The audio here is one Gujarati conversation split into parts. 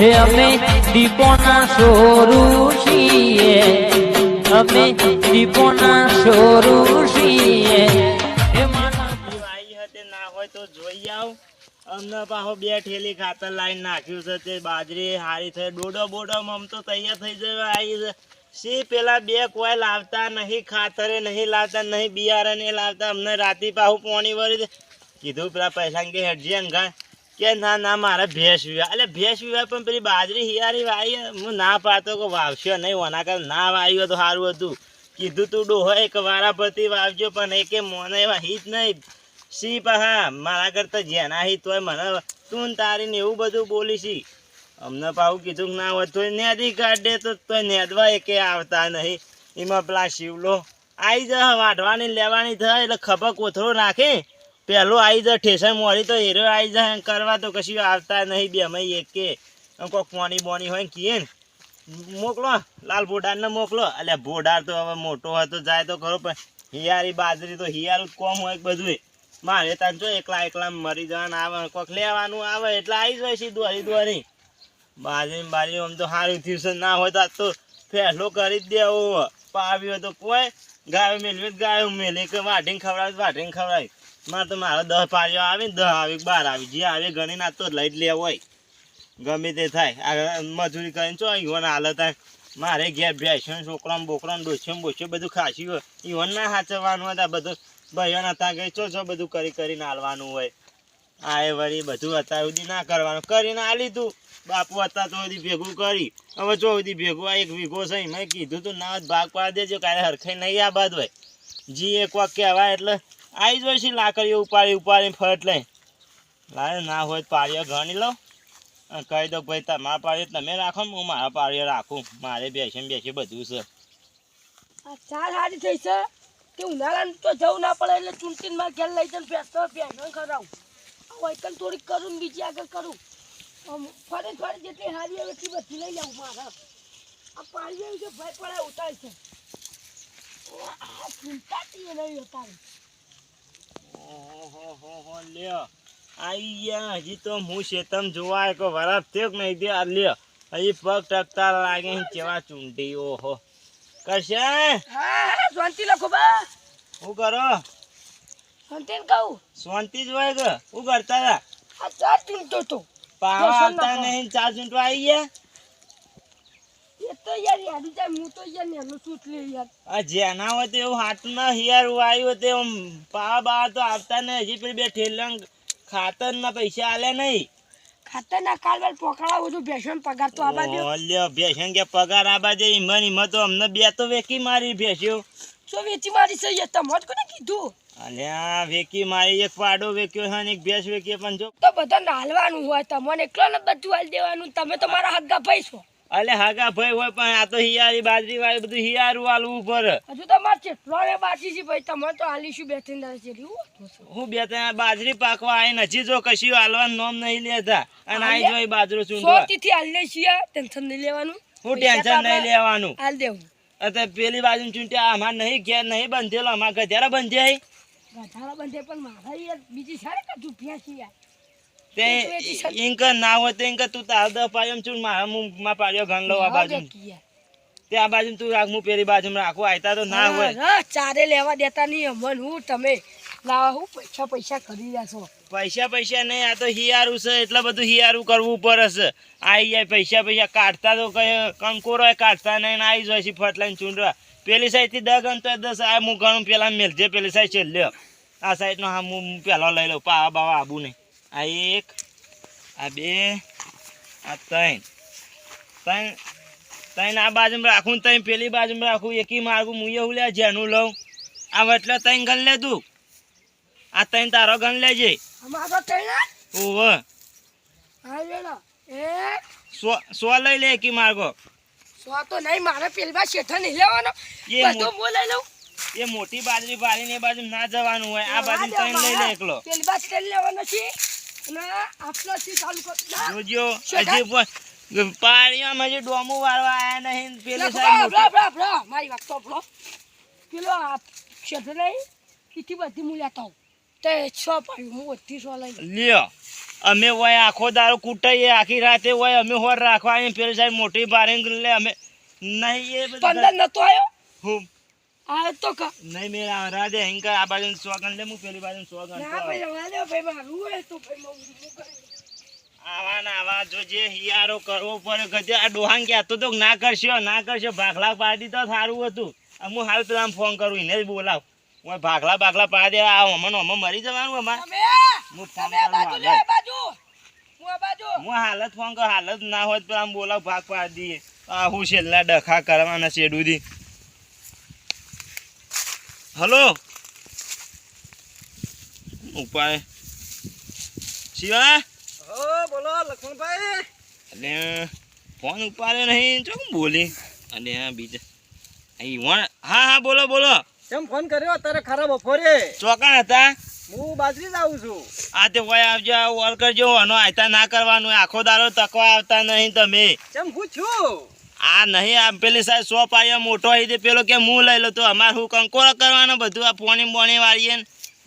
હે અમે દીપોના સોરું છીએ. અમે દીપોના સોરું છીએ. ના હોય તો જોઈ આવ. અમને પાછો બે ઠેલી ખાતર લાઈન નાખ્યું છે. તે બાજરી, હારી થઈ, ડોડો બોડો આમ તો તૈયાર થઈ જવા આવી છે. સી પેલા બે કોઈ લાવતા નહીં, ખાતરે નહીં લાવતા, નહીં બિયારણે લાવતા. અમને રાતી પાછું પોણી વળી કીધું પેલા પૈસા કે હેડજી અંગા કે ના ના, મારે ભેંસ વિવાહ એટલે ભેંસ વિવાહ પણ પેલી બાજરી હિયારી વાવી હું ના પાતો કે વાવશો નહીં. ઓના કર ના વાવ્યો તો સારું હતું. કીધું તું ડોહો એક વારા પરથી વાવજો, પણ એકે મોને એવા હિત નહીં. સી પહા? મારા કરતા જેના હિત હોય, મને તું ને તારી એવું બધું બોલીશી. અમને પાવું કીધું ના હોય તો નેદી કાઢે તો, તોય નેદવા એકે આવતા નહીં. એમાં પેલા શિવલો આવી જ, વાઢવાની લેવાની થાય, એટલે ખભા કોથળો નાખે. પહેલો આવી જાય ઠેસર મોડી તો હીરો આવી જાય કરવા તો કશું આવતા નહીં બે, અમે એક. કે કોઈક પોણી બોણી હોય ને કીએ ને. મોકલો, લાલ ભોડાને મોકલો. એટલે ભોડાર તો હવે મોટો હોય તો જાય તો ખરો, પણ હિયારી બાજરી તો હિયારું કોમ હોય બધું મારે તાર જો એકલા એકલા મરી જવાનું આવે, કોક લેવાનું આવે, એટલે આવી જાય સીધું હરી દોરી. બાજરી બાજરી આમ તો સારું થયું છે, ના હોય તો આજ તો ફેસલો કરી જ દેવો. પાવ્યો તો કોઈ. ગાયો મેળવી ગાયો, મેલે કે વાઢીને ખવડાવે વાઢીને ખવડાવી મારે તો મારો દસ પાડ્યો આવે ને દસ આવી બાર આવી. જે આવે ગણી ના તો લઈ જ લેવો હોય. ગમે તે થાય. આ મજૂરી કરીને ચો ઈવન હાલત આ મારે ઘેર ભેંસો છોકરાને બોકરાને ડોસ્યો બોસ્યો બધું ખાસી હોય. ઈવન ના સાચવવાનું હોય તો આ બધું ભાઈઓ હતા ગઈ ચો ચો બધું કરી કરીને હાલવાનું હોય. આ એ વળી બધું અત્યાર સુધી ના કરવાનું. કરીને હાલી તું બાપુ હતા તો સુધી ભેગું કરી. હવે જો સુધી ભેગું આ એક વીઘો છે મેં કીધું તું ના ભાગ પાડી દેજો. કાલે હરખાઈ નહીં આ બાદ હોય. જી એક વાગ કહેવાય એટલે આવી જોઈશ લાકડીઓ ઉપાડી ઉપાડી ફટ લઈ લાય ના હોય તો પાડીઓ ગણી લો અને કહી દો ભાઈ તમારા પાડીએ તમે રાખો હું મારા પાડીએ રાખું. મારે બેસી બેસી બધું છે. ચાર હારી થઈ છે? તે ઉનાળાનું તો જવું ના પડે એટલે ચૂંટીનમાં ઘેર લઈ જઈને ભેંસો ખવડાવું. આ વૈકલ થોડીક કરું બીજી આગળ કરું. ફરે ફરે જેટલી હારી આવે બધી લઈ લઉં મારે. આ આવી છે ભાઈ પડે ઉતાર છે. ચિંતા નહીં ઉતારે. લ્યો હજી તો હું શેતમ જોવા એક વરફ થયો નહીં દે આ લ્યો હજી પગ ટકતા લાગે કેવા ચૂંટી ઓહો. કરશે હા શાંતિ લખો બા શું કરો કહું શાંતિ જ હોય કે શું કરતા હતા આ ચાર ચૂંટો તો પાવા આવતા નહીં ચા ચૂંટવા આવી ગયા? તો યાર યાર જાય હું તો યાર નેનું સૂટ લે યાર. આ જેના હોય તો એવું હાથમાં ના હિયાર આવ્યું તે આમ પા બા તો આવતા નહીં હજી પેલી બે ઠેલા ખાતરના પૈસા આલે નહીં. ખાતર ના કાલવાર પોકળા બધું ભેસણ પગાર તો આબા દે ઓલ્યો લ્યો ભેંસન કે પગાર આબા દે ઈમન ઈમન તો અમને બે તો વેકી મારી ભેસ્યો શું વેચી મારી છે યાર તમારે કોને કીધું? અલ્યા વેકી મારી એક પાડો વેક્યો છે ને એક ભેંસ વેકી પણ જો. તો બધા નાલવાનું હોય તમને એકલો ને બધું હાલ દેવાનું તમે તો મારા હગ્ગા ભાઈ છો. અલે હાગા ભાઈ હોય પણ આ તો હિયારી બાજરી વાળી બધું હિયારું આલવું પડે હજુ તો મારે ને બાકી છે ભાઈ તમે તો હાલીશું બે ત્રણ દાડા જેટલી હું બે ત્રણ બાજરી પાકવા આવી હજી જો કશું હાલવાનું નોમ નહીં લેતા. અને આઈ જોઈ બાજરો ચૂંટવા. શાંતિથી હાલ લે છીએ ટેન્શન નહીં લેવાનું. હું ટેન્શન નહીં લેવાનું. હાલ દેવું અત્યારે પેલી બાજુ ચૂંટ્યા અમાર નહીં ઘેર નહીં બંધેલો અમાર ગધારા બંધ્યા ગધારા બંધે પણ મારા યાર બીજી સારી કાઢું જુપિયા યાર. તે ઇંક ના હોય તો ઇંક તું તાર દસ પાડ્યો ચૂંટ મારા માં પાડ્યો ગણ લો આ બાજુ તે આ બાજુ તું રાખ હું પેલી બાજુ રાખું. આયતા તો ના હોય. ચારે લેવા દેતા નહીં અમન હું તમે લાવા હું પૈસા પૈસા કરી રહ્યા છો. પૈસા પૈસા નહીં આ તો હિયારું છે એટલે બધું હિયારું કરવું પડે છે. આઈ જાય પૈસા પૈસા કાઢતા તો કઈ કંકોરો કાઢતા નહીં આવી જાય છે ફટલાઈને ચૂંટવા. પેલી સાઈડથી દસ ગણ તો દસ આ હું ગણું પેલા મેલજે પેલી સાઈડ છે લ્યો. આ સાઈડનો હા હું પેલો લઈ લઉં પાવા બાવા આબુ નહીં. આ એક આ બે આ ત્રણ. ત્રણ ત્રણ આ બાજુમાં રાખું ત્રણ પેલી બાજુમાં રાખું. એકી માર્ગું હું એવું લે જેનું લઉં. આ વટલો ત્રણ ગણ લે તું. આ ત્રણ તારો ગણ લેજે. અમારો ટ્રેનર ઓવે હા વેલો. એક. સો સો લઈ લે એકી માર્ગો. સો તો નહીં મારે પેલી બાજુ શેઠો નહીં લેવાનો. એ હું લઈ લઉં. એ મોટી બાજરી પાડીને એ બાજુ ના જવાનું હોય. આ બાજુ ત્રણ લઈ લે એકલો. પેલી બાજુ લેવાનો છે જોજો હજી પાણીમાં હજી ડોમું વાળવા આયા નહીં પેલી. મારી વાત તો પેલો આ નહીં કેટલી બધી હું લેતા હોઉં તે છ પાડ્યું હું બધી સો લઈ. લ્યો અમે હોય આખો દારો કૂટાઈએ આખી રાતે હોય અમે હોર રાખવા પેલી સાહેબ મોટી બારી લે અમે નહીં એ પંદર નતો આવ્યો? હું આ તો કા નહીં મેરા રાધે હિંકર આ બાજુ સોગન લે હું પેલી બાજુ સોગન ના ભાઈ વાલે ભાઈ મારું તો ભાઈ હું હું આવા ને આવા જો જે હિયારો કરવો પડે ગજે આ ડોહાન કહેતો તો ના કરશો ના કરશો ભાખલા પાડી તો સારું હતું. હું હાલ પેલા ફોન કરું એને જ બોલાવ. હું ભાખલા ભાખલા પાડી દે આ અમે મરી જવાનું અમારે. હું ફોન કરું હાલત ફોન કર હાલત ના હોય તો પેલા આમ બોલાવ ભાગ પાડી દઈએ. આ હું છેલ્લા ડખા કરવાના શેડુથી. હલો. ઉપાય? શિવા? ઓ બોલો લક્ષ્મણભાઈ. અને ફોન ઉપાડ્યો નહીં ચો કેમ બોલી? અને હા બીજા અહીં વણ હા હા બોલો બોલો. કેમ ફોન કર્યો? અત્યારે ખરા બપોરે. ચોકણ હતા? હું બાજરી જ આવું છું. આ તે વય આવજો ઓર કરજો આનો આયતા ના કરવાનું આખો દારો તકવા આવતા નહીં તમે. કેમ હું છું? આ નહીં આ પેલી સાહેબ સો પાયો મોટો આવી પેલો કે હું લઈ લો તો અમારે હું કંકોરો કરવાનો? બધું આ પોણી બોણી વાળીએ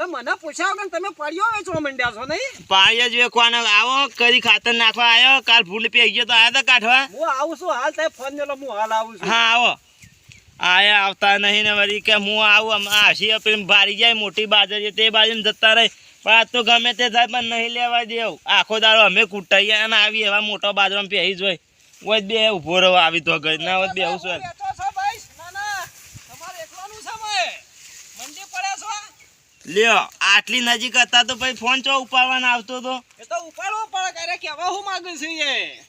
મને પૂછ્યા વગર તમે પાડ્યો વેચવા માંડ્યા છો નહીં? જ વેખવાનો આવો કરી ખાતર નાખવા આવ્યો કાલ ફૂલ પી ગયો તો આવ્યા હતા કાઢવા? હું આવું છું હાલ તમે ફોન મેલો હું હાલ આવું છું. હા આવો. આયા આવતા નહીં ને વળી કે હું આવું આમ હસી આપીને ભારી જાય મોટી બાજરી તે બાજુ જતા રહી. પણ આ તો ગમે તે થાય પણ નહીં લેવા દેવું. આખો દાડો અમે કૂટાઈએ અને આવી એવા મોટા બાજરો પહેરી જ હોય. હોય બે ઊભો રહો આવી તો ગઈ ના ઓય બે આવું છું ભાઈ. લ્યો આટલી નજીક હતા તો પછી ફોન ચો ઉપાડવાનો આવતો તો? એ તો ઉપાડવો પડે ક્યારે કેવા હું માંગુ છું એ.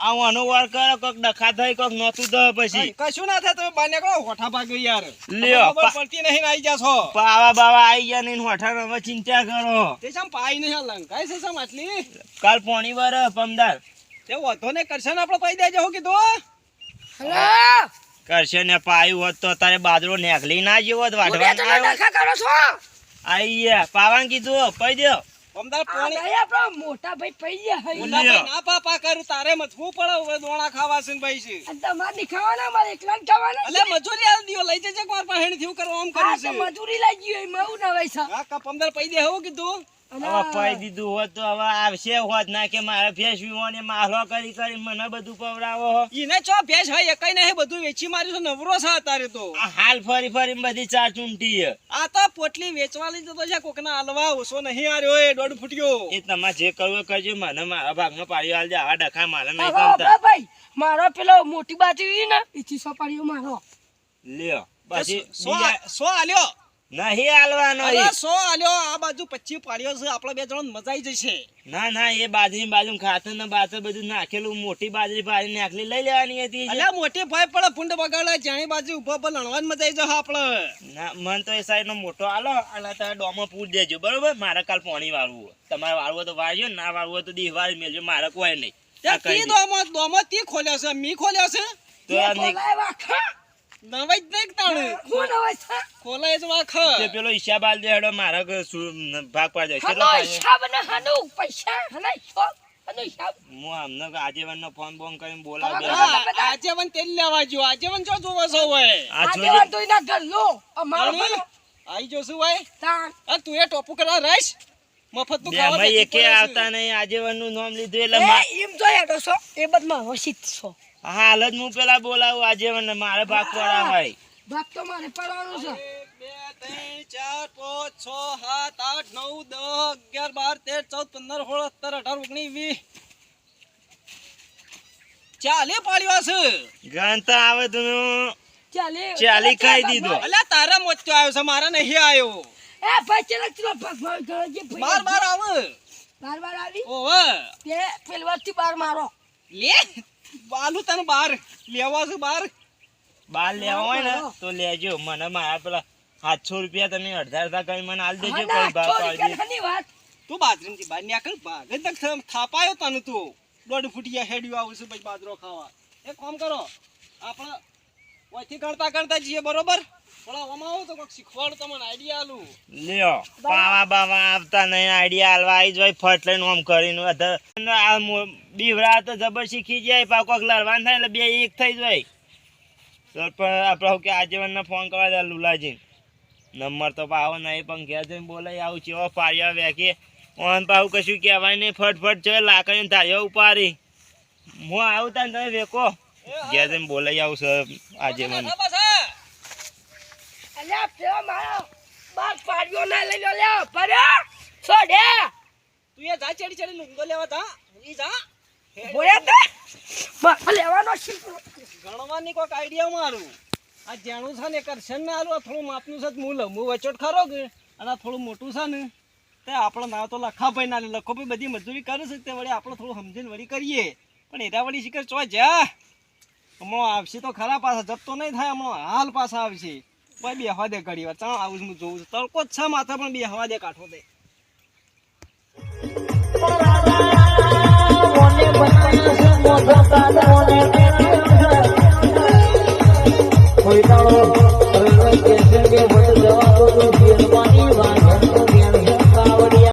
આવું અનુવાર કરો કોક ડખા થઈ કોક નહોતું તો પછી. કશું ના થાય તમે બાને કહો હોઠા ભાગ્યો યાર. લ્યો, ખબર પડતી નહીં આવી જાશો. પાવા બાવા આવી ગયા નહીં હોઠા હવે ચિંતા કરો. તે ચમ પાઈ નહીં લંકાય છે ચમ આટલી. કાલ પોણી વાર પમદાર તે વધો ને કરશે ને આપણે પાઈ દેજો હું કીધું હલો? કરશે ને પાયું હોત તો તારે બાદરો નેકલી ના જેવો જ વાઢવા ના આવ્યો. ડખા કરો છો? આઈ ગયા. પાવાન કીધું પઈ દો અમદાર પાણી આપણો મોટા ભાઈ પૈ ગયા હઈ. મોટા- ભાઈ ના પાપા કરું તારે મથવું પડે હવે દોણા ખાવા છે ને ભાઈ છે. તમારે નહીં ખાવાના મારે એકલા ખાવાના એટલે મજૂરી આલ દિયો લઈ જજે કોર પાસે હેણ થયું કરવા આમ કરું કર્યું છે. મજૂરી લાગી હોય એમાં એવું ના વૈસા છે હા કપ અમદાર પૈ દે હું કીધું. હવે પઈ દીધું હોત તો હવે આવશે હોત ના કે મારે ભેંસ વીવોને માહલો કરી કરી મને બધું પવડાવો હો. ઈને ચો ભેસ હોય એકઈ નહીં બધું વેચી માર્યું છે નવરો છે અત્યારે તો. આ હાલ ફરી ફરી બધી ચાર ચૂંટી આ તો પોટલી વેચવા લઈ છે કોકના હલવા ઓછો નહીં આર્યો એ દોઢ ફૂટ્યો. એ તમે જે કરવું કરજો મને મારા ભાગમાં પાડી આલજે આવા ડખા મારે નહીં ભાઈ મારો પેલો મોટી બાજુ ને એથી સપાડીઓ મારો. લ્યો પછી સો સો આલ્યો. નહીં હાલવાનો અરે સો આલ્યો આ બાજુ પચી પાડ્યો છે. આપણે બે જણ મજા આવી જશે. ના ના એ બાજરી બાજુ ખાતર ને બાતર બધું નાખેલું. મોટી બાજરી પાડી નાખલી. લઈ લેવાની હતી. અલ્યા મોટી ભાઈ પડે ફૂંડ બગાડે. જાણી બાજુ ઊભો પર લણવાન મજા આવી જશે આપણે. ના મન તો એ સાઈડ મોટો આલો. અને તમે ડોમો પૂછ દેજો. બરોબર? મારે કાલ પોણી વાળવું તમારે વાળવું તો વાળજો. ના વાળવું હોય તો દીહ વાળી મેળજો. મારે કોઈ નહીં. તી. દોમો દોમો તી ખોલ્યો છે? મી ખોલ્યો છે? તો આ નવાઈ જ નહીં તાણે કોણ હોય છે? ખોલાય જ વાખ. તે પેલો હિસાબ આલ દે હેડો મારે કે શું ભાગ કેટલો હનો હિસાબ ને હનો પૈસા. હનો હિસાબ હું આમને આજીવન નો ફોન બોન કરીને બોલાવ. હા, બે હા, આજીવન તેલ લેવા જો આજીવન જો જોવો છો હોય. ઘર લો. અમારો આઈ તું એ ટોપુ કરવા રહીશ મફતનું ખાવા એકે આવતા નહીં આજીવનનું નામ લીધું એટલે એમ તો હેડો છો એ બધ મારો શીત છો હાલ જ હું પેલા બોલાવું આજે મને મારે ભાગ પડા ભાઈ. ભાગ તો મારે પડવાનો છે. બે, ત્રણ, ચાર, પાંચ, છ, સાત, આઠ, નવ, દસ, અગિયાર, બાર, તેર, ચૌદ, પંદર, સોળ, સત્તર, અઢાર, ઓગણીસ, વીસ. ચાલે પાડ્યો છે ગણતા આવે તો નું ચાલે ચાલી ખાઈ દીધો. અલ્યા તારા મોચો આવ્યો છે મારા નહીં આવ્યો. એ ભાઈ ચલો ચલો ભાગ ભાગ કરો જે બાર બાર આવે. બાર બાર આવી. ઓવે. તે પેલવાથી બાર મારો. લે. બાલુ તને બહાર લેવા છે બહાર. બહાર લેવા હોય ને તો લેજો. મને મારા પેલા સાતસો રૂપિયા તમે અડધા અડધા કરી મને આલ દેજો કઈ ભાવ વાત. તું બાથરૂમથી બહાર નીકળ. ભાગ નખ. થાપાયો તને તું. દોઢ ફૂટિયા હેડ્યું આવું છું પછી બાજરો ખાવા. એક કામ કરો આપણે ઓયથી કરતા કરતા જઈએ, બરોબર? પણ તો તમને આઈડિયા આલું. લ્યો, પાવા બાવા આવતા નહીં આઈડિયા હાલવા આવી જાય ફટ લઈને આમ કરીને બીવરા તો જબર શીખી જાય પા કોક લડવાનું થાય એટલે બે એક થઈ જાય સરપંચ આપણે હું કે ફોન કરવા દે, લુલાજી. નંબર તો પાવો નહીં, પણ ઘેર જઈને બોલાઈ આવું ચેવો પાડ્યા વેકે ઓન પાવું કશું કહેવાય નહીં, ફટફટ છે લાકડીને ધાર્યો ઉપાડી. હું આવું તાન તમે વેકો ઘેર જઈને બોલાઈ આવું સર આજે મને. અલ્યા પેલા મારા બાર પાડ્યો ના લઈ લો લ્યા ભર્યા છોડે. તું એ જા ચડી ચડી ઊંઘો લેવા જા. ઈ જા. બોયા તે? બાપા લેવાનો છે. ગણવાની કોઈક આઈડિયા મારું. આ જેણું છે ને કરશે ને આલું થોડું માપનું છે તો હું લઉં વચોટ ખરો કે? અને થોડું મોટું છે ને તે આપણે ના તો લખાભાઈ ના લખો લખોભાઈ બધી મજૂરી કરે છે તે વળી આપણે થોડું સમજીને વળી કરીએ. પણ એરા વળી શીખર ચો જા હમણાં આવશે તો ખરા પાછા જતો નહીં થાય, હમણાં હાલ પાછા આવશે. ભાઈ બેહવા દે ઘડી વાર. ચાલો, આવું હું જોઉં છું. તડકો જ માથા, પણ બે હવા દે કાઠો દે. કોઈ તાળો